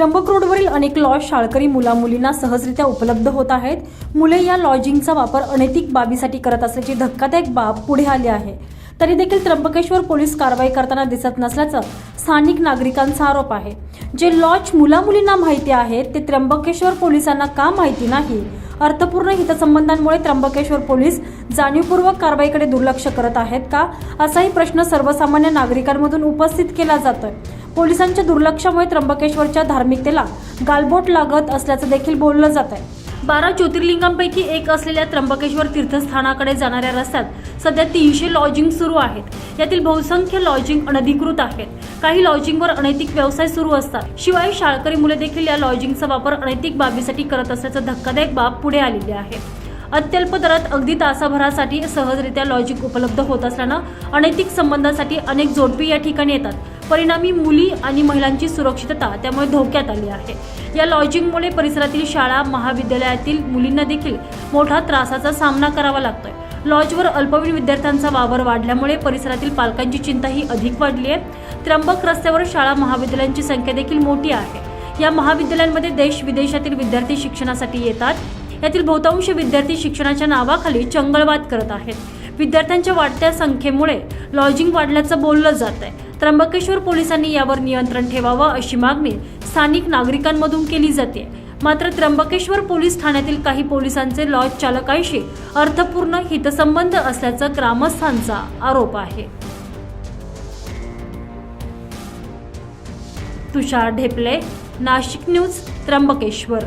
त्र्यंबक रोडवरील अनेक लॉज शाळकरी मुलामुलींना सहजरित्या उपलब्ध होत आहेत. मुले या लॉजिंगचा वापर अनैतिक बाबीसाठी करत असल्याची धक्कादायक बाब पुढे आली आहे. तरी देखील त्र्यंबकेश्वर पोलीस कारवाई करताना दिसत नसल्याचं स्थानिक नागरिकांचा आरोप आहे. जे लॉज मुलामुलींना माहिती आहेत ते त्र्यंबकेश्वर पोलिसांना का माहिती नाही? अर्थपूर्ण हितसंबंधांमुळे त्र्यंबकेश्वर पोलीस जाणीवपूर्वक कारवाईकडे दुर्लक्ष करत आहेत का? असाही प्रश्न सर्वसामान्य नागरिकांमधून उपस्थित केला जातोय. पोलिसांच्या दुर्लक्षामुळे त्र्यंबकेश्वरच्या धार्मिकतेला गालबोट लागत असल्याचं देखील बोललं जात आहे बारा ज्योतिर्लिंगांपैकी एक असलेल्या त्र्यंबकेश्वर तीर्थस्थानाकडे जाणाऱ्या रस्त्यात सध्या तीनशे लॉजिंग सुरू आहेत. यातील बहुसंख्य लॉजिंग अनधिकृत आहेत. काही लॉजिंगवर अनैतिक व्यवसाय सुरू असतात. शिवाय शाळकरी मुले देखील या लॉजिंगचा वापर अनैतिक बाबीसाठी करत असल्याचं धक्कादायक बाब पुढे आलेली आहे. अत्यल्प दरात अगदी तासाभरासाठी सहजरित्या लॉजिंग उपलब्ध होत असल्यानं अनैतिक संबंधांसाठी अनेक जोडपी या ठिकाणी येतात. परिणामी मुली आणि महिलांची सुरक्षितता त्यामुळे धोक्यात आली आहे. या लॉजिंगमुळे परिसरातील शाळा महाविद्यालयातील मुलींना देखील मोठा त्रासाचा सामना करावा लागतोय. लॉजवर अल्पवयीन विद्यार्थ्यांचा वावर वाढल्यामुळे परिसरातील पालकांची चिंता ही अधिक वाढली आहे. त्र्यंबक रस्त्यावर शाळा महाविद्यालयांची संख्या देखील मोठी आहे. या महाविद्यालयांमध्ये देश विदेशातील विद्यार्थी शिक्षणासाठी येतात. यातील बहुतांश विद्यार्थी शिक्षणाच्या नावाखाली चंगळवाद करत आहेत. विद्यार्थ्यांच्या वाढत्या संख्येमुळे लॉजिंग वाढल्याचं बोललं जात आहे त्र्यंबकेश्वर पोलिसांनी यावर नियंत्रण ठेवावं अशी मागणी स्थानिक नागरिकांमधून केली जाते मात्र त्र्यंबकेश्वर पोलीस ठाण्यातील काही पोलिसांचे लॉज चालकांशी अर्थपूर्ण हितसंबंध असल्याचा ग्रामस्थांचा आरोप आहे. तुषार ढेपले नाशिक न्यूज त्र्यंबकेश्वर.